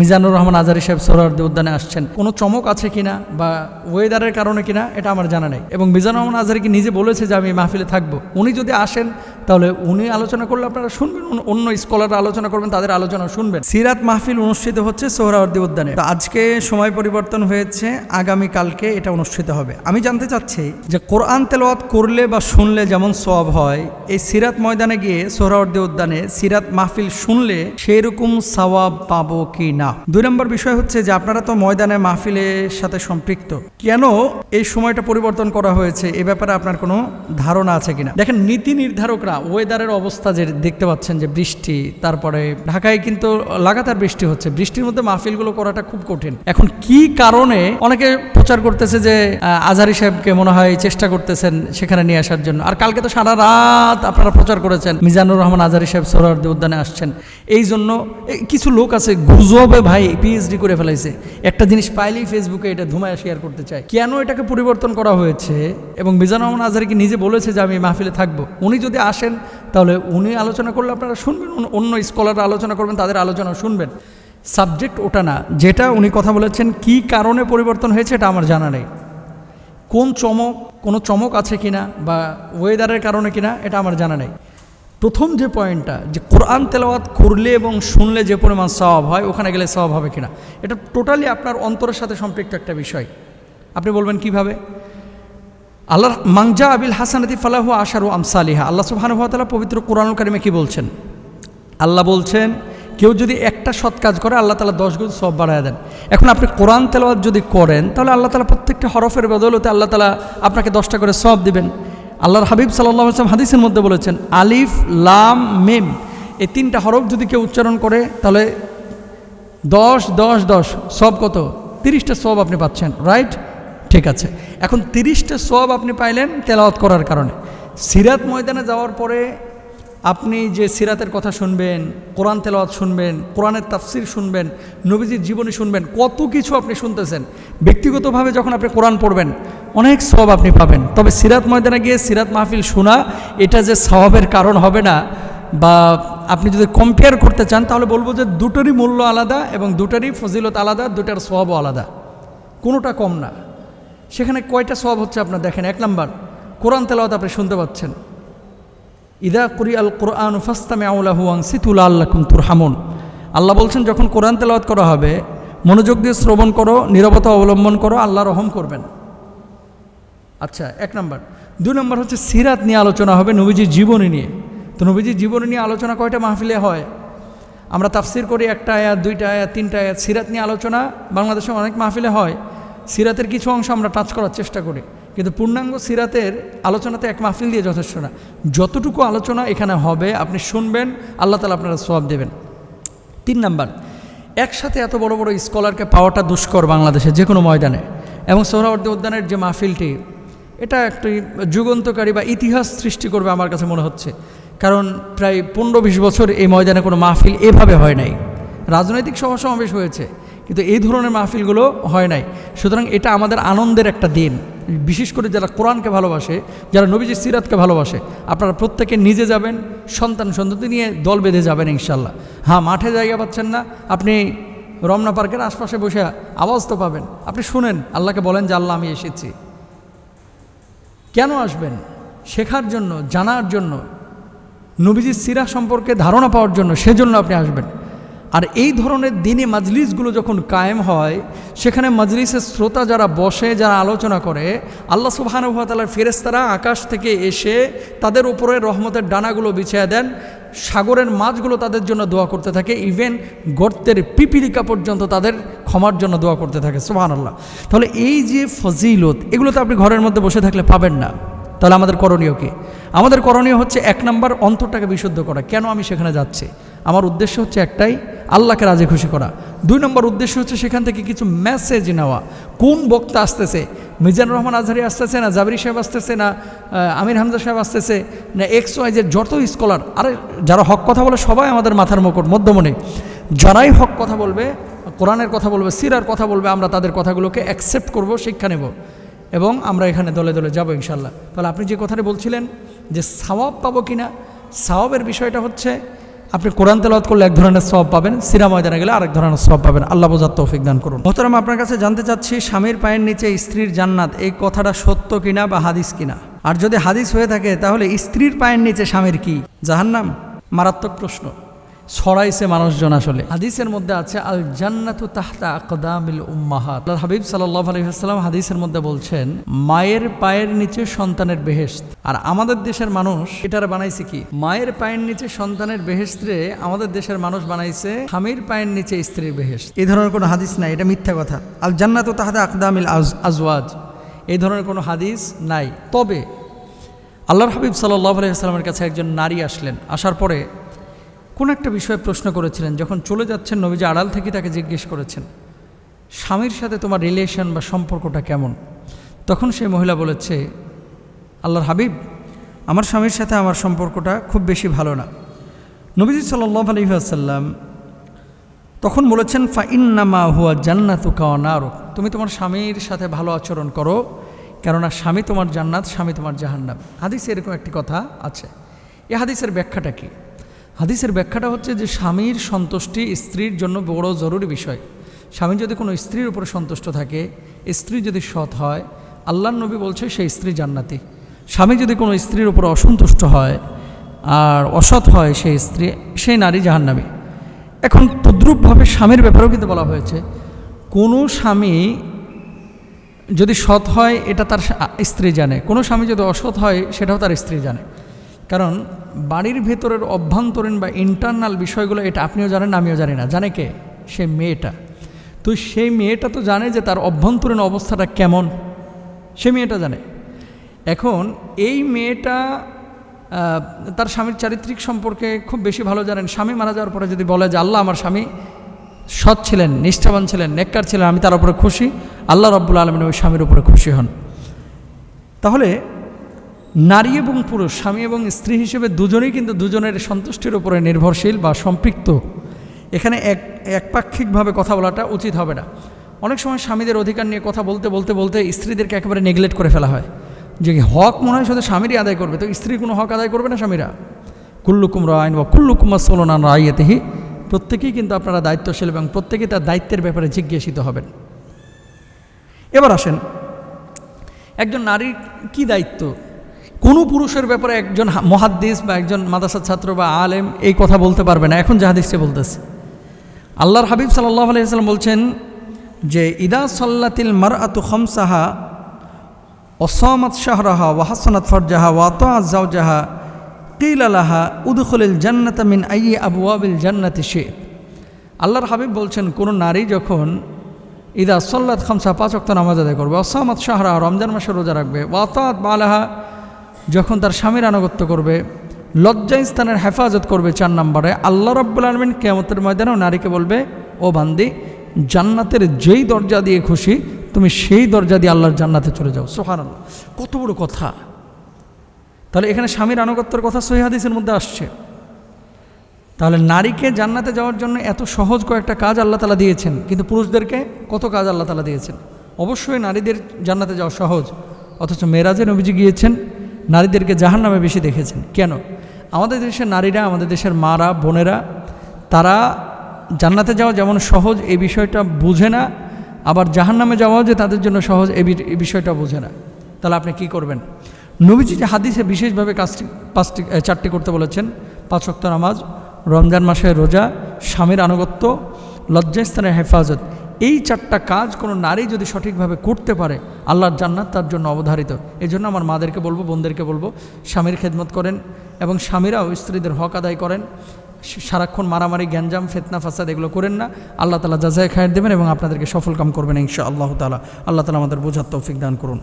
মিজানুর রহমান আজারি সাহেব সোহরার্দি উদ্যানে আসছেন। কোনো চমক আছে কিনা বা ওয়েদারের কারণে কিনা, এটা আমার জানা নেই। এবং মিজানুর রহমান আজারি কি নিজে বলেছে যে আমি মাহফিলে থাকব? উনি যদি আসেন তাহলে উনি আলোচনা করলে আপনারা শুনবেন, অন্য- স্কলাররা আলোচনা করবেন, তাদের আলোচনা শুনবেন। সিরাত মাহফিল অনুষ্ঠিত হচ্ছে সোহরাওয়ার্দী উদ্যানে। আজকে সময় পরিবর্তন হয়েছে, আগামী কালকে এটা অনুষ্ঠিত হবে। আমি জানতে চাচ্ছি যে কোরআন তেলাওয়াত করলে বা শুনলে যেমন সব হয়, এই সিরাত ময়দানে গিয়ে সোহরাওয়ার্দী উদ্যানে সিরাত মাহফিল শুনলে সেই রকম সওয়াব পাবো কি না? দুই নম্বর বিষয় হচ্ছে যে আপনারা তো ময়দানে মাহফিলের সাথে সম্পৃক্ত। কেন এই সময়টা পরিবর্তন করা হয়েছে? এ ব্যাপারে আপনার কোনো ধারণা আছে কিনা? দেখেন, নীতি নির্ধারকরা ওয়েদারের অবস্থা যে দেখতে পাচ্ছেন যে বৃষ্টি, তারপরে ঢাকায় কিন্তু লাগাতার বৃষ্টি হচ্ছে। বৃষ্টির মধ্যে মাহফিলগুলো করাটা খুব কঠিন। এখন কি কারণে? অনেকে প্রচার করতেছে যে আজহারি সাহেবকে মনে হয় চেষ্টা করতেছেন সেখানে নিয়ে আসার জন্য। আর কালকে তো সারা রাত আপনারা প্রচার করেছেন, মিজানুর রহমান, আজহারি সাহেব সোহরাওয়ার্দী উদ্যানে আসছেন। এই জন্য কিছু লোক আছে গুজবে, ভাই পিএইচডি করে ফেলাইছে। একটা জিনিস পাইলেই ফেসবুকে এটা ধুমায় শেয়ার করতে চায়। কেন এটাকে পরিবর্তন করা হয়েছে? এবং মিজানুর রহমান আজহারি কি নিজে বলেছে যে, আমি মাহফিলে থাকব? উনি যদি আসেন তাহলে উনি আলোচনা করলে আপনারা শুনবেন, অন্য- স্কলাররা আলোচনা করবেন, তাদের আলোচনা শুনবেন। সাবজেক্ট ওটা না, যেটা উনি কথা বলেছেন, কি কারণে পরিবর্তন হয়েছে এটা আমার জানা নেই। কোন চমক, কোনো চমক আছে কিনা বা ওয়েদারের কারণে কিনা এটা আমার জানা নেই। প্রথম যে পয়েন্টটা, যে কোরআন তেলাওয়াত করলে এবং শুনলে যে পরিমাণ স্বভাব হয়, ওখানে গেলে স্বভাব হবে কিনা। এটা টোটালি আপনার অন্তরের সাথে সম্পৃক্ত একটা বিষয়। আপনি বলবেন কীভাবে? আল্লাহ মাংজা আবিল হাসানাতি ফালাহু আশারু আমসালিহা। আল্লাহ সুবহানুভাতালা পবিত্র কোরআনুল কারিমে কি বলছেন? আল্লাহ বলছেন, কেউ যদি একটা সৎ কাজ করে, আল্লাহ তালা দশ গুণ সব বাড়ায় দেন। এখন আপনি কোরআন তেলাওয়াত যদি করেন, তাহলে আল্লাহ তালা প্রত্যেকটা হরফের বদলতে আল্লাহ তালা আপনাকে দশটা করে সব দিবেন। আল্লাহর হাবিব সাল্লাহ আসলাম হাদিসের মধ্যে বলেছেন, আলিফ, লাম, মেম, এই তিনটা হরফ যদি কেউ উচ্চারণ করে, তাহলে দশ দশ দশ সব কত? তিরিশটা সব আপনি পাচ্ছেন, রাইট? ঠিক আছে। এখন তিরিশটা সব আপনি পাইলেন তেলাওয়াত করার কারণে। সিরাত ময়দানে যাওয়ার পরে আপনি যে সিরাতের কথা শুনবেন, কোরআন তেলাওয়াত শুনবেন, কোরআনের তাফসির শুনবেন, নবীজির জীবনী শুনবেন, কত কিছু আপনি শুনতেছেন। ব্যক্তিগতভাবে যখন আপনি কোরআন পড়বেন, অনেক সব আপনি পাবেন। তবে সিরাত ময়দানে গিয়ে সিরাত মাহফিল শোনা, এটা যে স্বভাবের কারণ হবে না বা আপনি যদি কম্পেয়ার করতে চান, তাহলে বলব যে দুটোরই মূল্য আলাদা এবং দুটারই ফজিলত আলাদা, দুটার সবও আলাদা। কোনোটা কম না। সেখানে কয়টা সব হচ্ছে আপনার দেখেন? এক নাম্বার, কোরআন তেলাওয়াত আপনি শুনতে পাচ্ছেন। ইদা কুরি আল কোরআন ফাস্তামে আউলাহু আংসিতুল আল্লাকুম তুরহামুন। আল্লাহ বলছেন, যখন কোরআন তেলাওয়াত করা হবে, মনোযোগ দিয়ে শ্রবণ করো, নিরবতা অবলম্বন করো, আল্লাহ রহম করবেন। আচ্ছা এক নম্বর। দুই নম্বর হচ্ছে, সিরাত নিয়ে আলোচনা হবে নবীজির জীবনী নিয়ে। তো নবীজির জীবনী নিয়ে আলোচনা কয়টা মাহফিলে হয়? আমরা তাফসির করি একটা আয়াত, দুইটা আয়াত, তিনটা আয়াত। সিরাত নিয়ে আলোচনা বাংলাদেশে অনেক মাহফিলে হয়। সিরাতের কিছু অংশ আমরা টাচ করার চেষ্টা করি। কিন্তু পূর্ণাঙ্গ সিরাতের আলোচনাতে এক মাহফিল দিয়ে যথেষ্ট না। যতটুকু আলোচনা এখানে হবে, আপনি শুনবেন, আল্লাহ তালা আপনারা সব দেবেন। তিন নাম্বার, একসাথে এত বড় বড় স্কলারকে পাওয়াটা দুষ্কর বাংলাদেশে যে কোনো ময়দানে। এবং সোহরাবর্তী উদ্যানের যে মাহফিলটি, এটা একটি যুগন্তকারী বা ইতিহাস সৃষ্টি করবে আমার কাছে মনে হচ্ছে। কারণ প্রায় পনেরো বিশ বছর এই ময়দানে কোনো মাহফিল এভাবে হয় নাই। রাজনৈতিক সভা সমাবেশ হয়েছে। কিন্তু এই ধরনের মাহফিলগুলো হয় নাই। সুতরাং এটা আমাদের আনন্দের একটা দিন। বিশেষ করে যারা কোরআনকে ভালোবাসে, যারা নবীজি সিরাতকে ভালোবাসে, আপনারা প্রত্যেকে নিজে যাবেন, সন্তান সন্ততি নিয়ে দল বেঁধে যাবেন ইনশাল্লাহ হ্যাঁ মাঠে জায়গা পাচ্ছেন না, আপনি রমনা পার্কের আশপাশে বসে আওয়াজ তো পাবেন। আপনি শুনেন, আল্লাহকে বলেন যে, আল্লাহ, আমি এসেছি। কেন আসবেন? শেখার জন্য, জানার জন্য, নবীজির সিরা সম্পর্কে ধারণা পাওয়ার জন্য, সেজন্য আপনি আসবেন। আর এই ধরনের দিনে মাজলিসগুলো যখন কায়েম হয়, সেখানে মাজলিসের শ্রোতা যারা বসে, যারা আলোচনা করে, আল্লাহ সুবাহানুভাতালার ফেরেস্তারা আকাশ থেকে এসে তাদের উপরে রহমতের ডানাগুলো বিছিয়ে দেন, সাগরের মাছগুলো তাদের জন্য দোয়া করতে থাকে, ইভেন গর্তের পিপিলিকা পর্যন্ত তাদের ক্ষমার জন্য দোয়া করতে থাকে সুবাহান আল্লাহ তাহলে এই যে ফজিলত, এগুলো তো আপনি ঘরের মধ্যে বসে থাকলে পাবেন না। তাহলে আমাদের করণীয় কি? আমাদের করণীয় হচ্ছে এক নম্বর অন্তরটাকে বিশুদ্ধ করা। কেন আমি সেখানে যাচ্ছি? আমার উদ্দেশ্য হচ্ছে একটাই আল্লাহকে রাজি, খুশি করা। দুই নম্বর উদ্দেশ্য হচ্ছে সেখান থেকে কিছু মেসেজ নেওয়া। কোন বক্তা আসতেছে? মিজানুর রহমান আজহারি আসতেছে না? জাবরি সাহেব আসতেছে না? আমির হামজা সাহেব আসতেছে না? এক্স ওয়াই যে যত স্কলার আরে, যারা হক কথা বলে সবাই আমাদের মাথার মুকুট, মধ্যমণি। যারাই হক কথা বলবে, কোরআনের কথা বলবে, সিরার কথা বলবে, আমরা তাদের কথাগুলোকে অ্যাকসেপ্ট করব, শিক্ষা নেব। এবং আমরা এখানে দলে দলে যাব ইনশাল্লাহ তাহলে আপনি যে কথাটা বলছিলেন যে সাওয়াব পাবো কি না সাওয়াবের বিষয়টা হচ্ছে আপনি কোরআন তেলাওয়াত করলে এক ধরনের সব পাবেন, সিরা ময়দানে গেলে আরেক ধরনের সব পাবেন। আল্লাহ বোঝার তৌফিক দান করুন। মোহতারাম, আপনার কাছে জানতে চাচ্ছি, স্বামীর পায়ের নিচে স্ত্রীর জান্নাত, এই কথাটা সত্য কিনা বা হাদিস কিনা? আর যদি হাদিস হয়ে থাকে, তাহলে স্ত্রীর পায়ের নিচে স্বামীর কি? জাহান্নাম? মারাত্মক প্রশ্ন। ছড়াইছে মানুষজন আসলে। হাদিসের মধ্যে আছে আল জান্নাতু তাহতা আকদামিল উম্মাহাত। আল্লাহর হাবিব সাল্লাল্লাহু আলাইহি ওয়াসাল্লাম হাদিসের মধ্যে বলছেন মায়ের পায়ের নিচে সন্তানের বেহেশত। আর আমাদের দেশের মানুষ এটার বানাইছে কি? মায়ের পায়ের নিচে সন্তানের বেহেশতরে আমাদের দেশের মানুষ বানাইছে স্বামীর পায়ের নিচে স্ত্রীর বেহেশত। এই ধরনের কোনো হাদিস নাই এটা মিথ্যা কথা। আল জান্নাতু তাহতা আকদামিল আজওয়াজ। এই ধরনের কোনো হাদিস নাই। তবে আল্লাহর হাবিব সাল্লাহ আলাইসাল্লামের কাছে একজন নারী আসলেন। আসার পরে কোন একটা বিষয়ে প্রশ্ন করেছিলেন, যখন চলে যাচ্ছেন নবীজি আড়াল থেকে তাকে জিজ্ঞেস করেছেন, স্বামীর সাথে তোমার রিলেশন বা সম্পর্কটা কেমন? তখন সেই মহিলা বলেছে, আল্লাহর হাবিব, আমার স্বামীর সাথে আমার সম্পর্কটা খুব বেশি ভালো না। নবীজি সাল্লাহ আলহিহাসাল্লাম তখন বলেছেন ফা ইন্নামা হুয়া জান্নাতু কাওয়ানারক তুমি তোমার স্বামীর সাথে ভালো আচরণ করো, কেননা স্বামী তোমার জান্নাত, স্বামী তোমার জাহান্নাম। হাদিসে এরকম একটি কথা আছে। এ হাদিসের ব্যাখ্যাটা কি? হাদিসের ব্যাখ্যাটা হচ্ছে যে স্বামীর সন্তুষ্টি স্ত্রীর জন্য বড় জরুরি বিষয়। স্বামী যদি কোনো স্ত্রীর উপরে সন্তুষ্ট থাকে, স্ত্রী যদি সৎ হয় আল্লাহ নবী বলছে সেই স্ত্রী জান্নাতি। স্বামী যদি কোনো স্ত্রীর উপর অসন্তুষ্ট হয় আর অসৎ হয় সেই স্ত্রী, সেই নারী জাহান্নামী। এখন তদ্রূপভাবে স্বামীর ব্যাপারেও কিন্তু বলা হয়েছে, কোনো স্বামী যদি সৎ হয়, এটা তার স্ত্রী জানে। কোনো স্বামী যদি অসৎ হয়, সেটাও তার স্ত্রী জানে। কারণ বাড়ির ভেতরের অভ্যন্তরীণ বা ইন্টারনাল বিষয়গুলো, এটা আপনিও জানেন, আমিও জানি না। জানে কে? সে মেয়েটা। তো সেই মেয়েটা তো জানে যে তার অভ্যন্তরীণ অবস্থাটা কেমন। সে মেয়েটা জানে। এখন এই মেয়েটা তার স্বামীর চারিত্রিক সম্পর্কে খুব বেশি ভালো জানেন। স্বামী মারা যাওয়ার পরে যদি বলে যে, আল্লাহ, আমার স্বামী সৎ ছিলেন, নিষ্ঠাবান ছিলেন, নেককার ছিলেন, আমি তার উপরে খুশি। আল্লাহ রব্বুল আলমিন ওই স্বামীর উপরে খুশি হন। তাহলে নারী এবং পুরুষ, স্বামী এবং স্ত্রী হিসেবে দুজনেই কিন্তু দুজনের সন্তুষ্টির উপরে নির্ভরশীল বা সম্পৃক্ত। এখানে এক, একপাক্ষিকভাবে কথা বলাটা উচিত হবে না। অনেক সময় স্বামীদের অধিকার নিয়ে কথা বলতে বলতে বলতে স্ত্রীদেরকে একেবারে নেগলেক্ট করে ফেলা হয়। যে হক মনে হয় শুধু স্বামীরই আদায় করবে, তো স্ত্রী কোনো হক আদায় করবে না স্বামীরা? কুল্লুকুম রায়ন বা কুল্লুকুম সোলনান রাইয়েতেহি। প্রত্যেকেই কিন্তু আপনারা দায়িত্বশীল এবং প্রত্যেকেই তার দায়িত্বের ব্যাপারে জিজ্ঞাসিত হবেন। এবার আসেন, একজন নারীর কি দায়িত্ব? কোনো পুরুষের ব্যাপারে একজন মহাদ্দিস বা একজন মাদ্রাসার ছাত্র বা আলেম এই কথা বলতে পারবে না। এখন জাহাদিসে বলতেছে। আল্লাহর হাবিব সাল্লাহ আলাইসাল্লাম বলছেন যে, ইদা সাল্লাতিল মার আতু খমসাহা ওসামাত শাহরাহা ওয়াহাসনাত ফরজাহা ওয়াতা জাহা কিল আলাহা উদখলিল জান্নাত মিন আই আবু আবিল জান্নাতি শে আল্লাহর হাবিব বলছেন, কোনো নারী যখন ইদা সল্লাত খামসা পাঁচ অক্ত নামাজ আদায় করবে অসামাত শাহরা রমজান মাসে রোজা রাখবে ওয়াতাত বালাহা যখন তার স্বামীর আনুগত্য করবে, লজ্জা স্থানের হেফাজত করবে চার নম্বরে, আল্লাহ রব্বুল আলমিন কেমতের ময়দানেও নারীকে বলবে, ও বান্দি, জান্নাতের যেই দরজা দিয়ে খুশি, তুমি সেই দরজা দিয়ে আল্লাহর জান্নাতে চলে যাও। আল্লাহ কত বড় কথা। তাহলে এখানে স্বামীর আনুগত্যের কথা সহি হাদিসের মধ্যে আসছে। তাহলে নারীকে জান্নাতে যাওয়ার জন্য এত সহজ কয়েকটা কাজ আল্লাহ তালা দিয়েছেন, কিন্তু পুরুষদেরকে কত কাজ আল্লাহ তালা দিয়েছেন? অবশ্যই নারীদের জান্নাতে যাওয়া সহজ, অথচ মেরাজে নবীজি গিয়েছেন নারীদেরকে জাহান নামে বেশি দেখেছেন। কেন? আমাদের দেশের নারীরা, আমাদের দেশের মারা, বোনেরা, তারা জান্নাতে যাওয়া যেমন সহজ, এই বিষয়টা বুঝে না। আবার জাহান নামে যাওয়াও যে তাদের জন্য সহজ, এই বিষয়টা বুঝে না। তাহলে আপনি কি করবেন? নবীজি যে হাদিসে বিশেষভাবে কাজটি, পাঁচটি চারটি করতে বলেছেন। পাঁচ ওয়াক্ত নামাজ, রমজান মাসে রোজা, স্বামীর আনুগত্য, লজ্জাস্থানের হেফাজত। এই চারটা কাজ কোনো নারী যদি সঠিকভাবে করতে পারে, আল্লাহর জান্নাত তার জন্য অবধারিত। এই জন্য আমার মাদেরকে বলব, বোনদেরকে বলব, স্বামীর খেদমত করেন এবং স্বামীরাও স্ত্রীদের হক আদায় করেন। সারাক্ষণ মারামারি, গ্যাঞ্জাম, ফেতনা, ফাসাদ এগুলো করেন না। আল্লাহ তালা জাজায় খায়ের দেবেন এবং আপনাদেরকে সফল কাম করবেন ইনশা আল্লাহ তালা আল্লাহ তালা আমাদের বোঝার তৌফিক দান করুন।